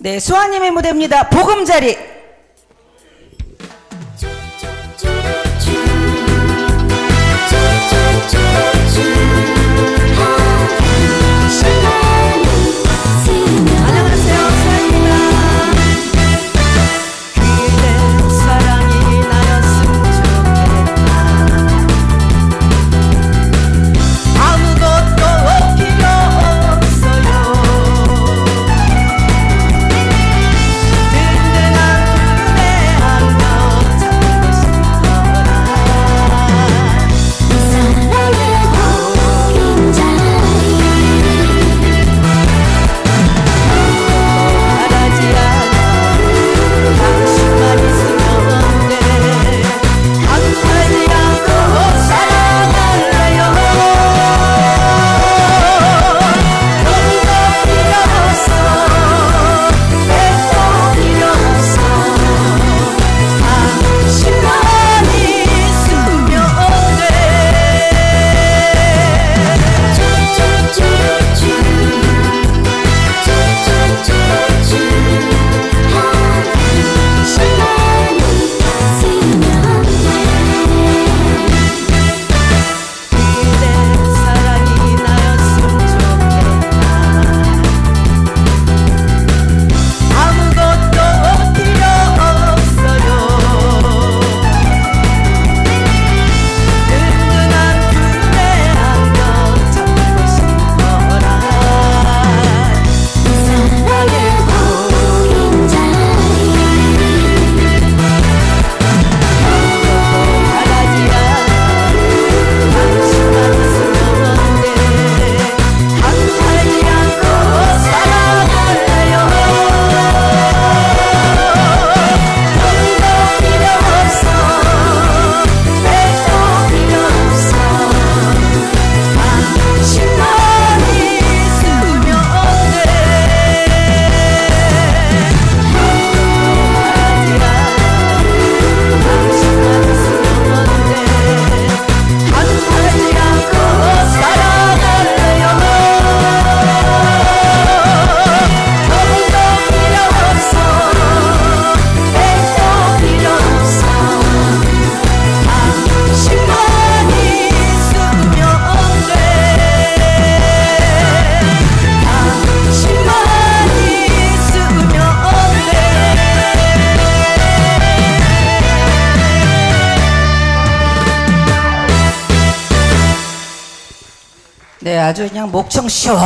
네, 수아님의 무대입니다. 보금자리. 네, 아주 그냥 목청 시원.